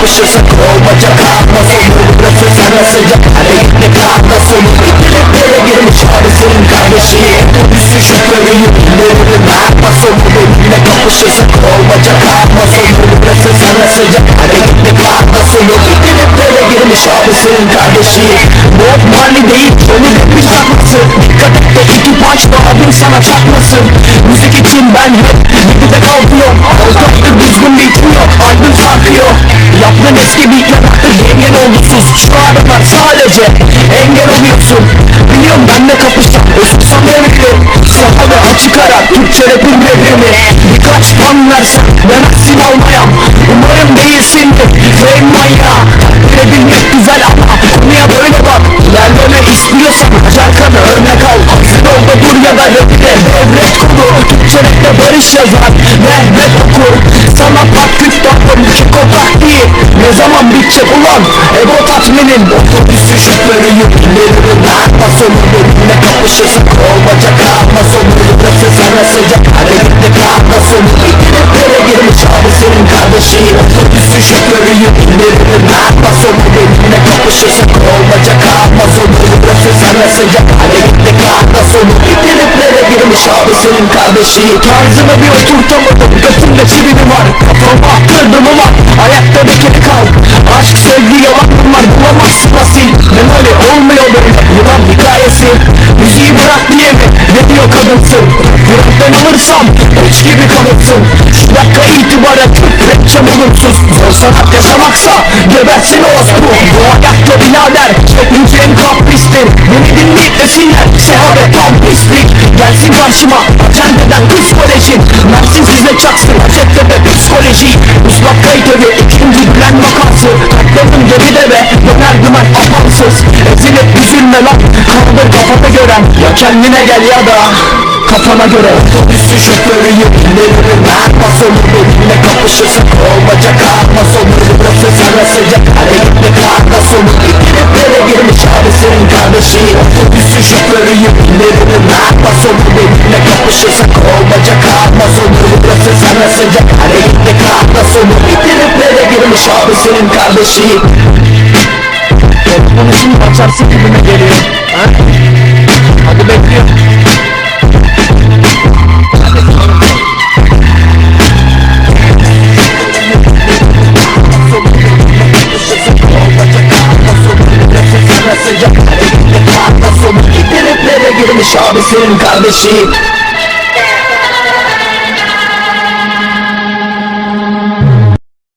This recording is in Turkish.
kapışırsak olmayacak Atma sonu burası sana sıcak kalma sonu Triplere girmiş abi senin kardeşi Üstü şoförü yüklerini Atma sonu benimle kapışırsak olmayacak Atma sonu burası sana sıcak kalma sonu Triplere girmiş abi senin kardeşi Bob Marley değil Önüne bir saklasın Dikkat iki punch da sana çakmasın Müzik için ben hep sadece engel oluyorsun. Biliyorum benle kapışsan Özürsem devri Sahada açık ara Türkçe rapin devrimi Birkaç pan versen Demezsin almayam. Umarım değilsindir Fame manyağı Takdir edilmek güzel ama Konuya böyle bak. İlerleme istiyorsan Arkanı örnek al. Hazır ol da dur ya da rapide Devret kolu Türkçe rapte barış yazar. Mehmet Ne zaman bitecek ulan. Ego tatminin Otobüsü şoförü yüklerini Atma sonu benimle kapışırsak Olmayacak. Atma sonu Burası sana sıcak Hareketli atma sonu İkiliplere girmiş abi senin kardeşi Otobüsü şoförü yüklerini Atma sonu benimle kapışırsak Olmayacak Senin kardeşi Tarzını bir oturtamadım. Götümde çivini var Kafama attırdım ama Ayakta bir kere kal. Aşk sevgi yalan bunlar bulamazsın asil Ben öyle olmuyor böyle Yılan hikayesi? Müziği bırak diye mi? Ne diyor kadınsın? Yürekten alırsam Hiç gibi kalırsın. Şu dakika itibaren Türk rapçe bulunsuz Zor sanat yaşamaksa Gebersin orospu. Bu ayakta birader Gelsin karşıma Acendeden psikolojin Mersin sizle çaksın Hacettepe psikoloji. Muslak kayıt evi ikinci plan vakası. Katladım geride ve döner dümen amansız Ezilip üzülme lan. Kaldır kafana göre. Ya kendine gel ya da Kafana göre. Otobüsü şoförü yüklerim Atma sonu benimle kapışırsak Olmayacak atma sonu Burası sana sıcak Hareketli atma sonu İkiliplere girmiş abi senin kardeşi. Otobüsü şoförü yüklerim Atma sonu benimle kapışırsak Olmayacak atma sonu Burası sana sıcak Hareketli atma sonu İkiliplere girmiş abi senin kardeşi Bunu şimdi açarsın gibime geliyor. Ha? Hadi bekliyorum sıcak Hareketli kalma sonu İtiriplere girmiş abi senin kardeşi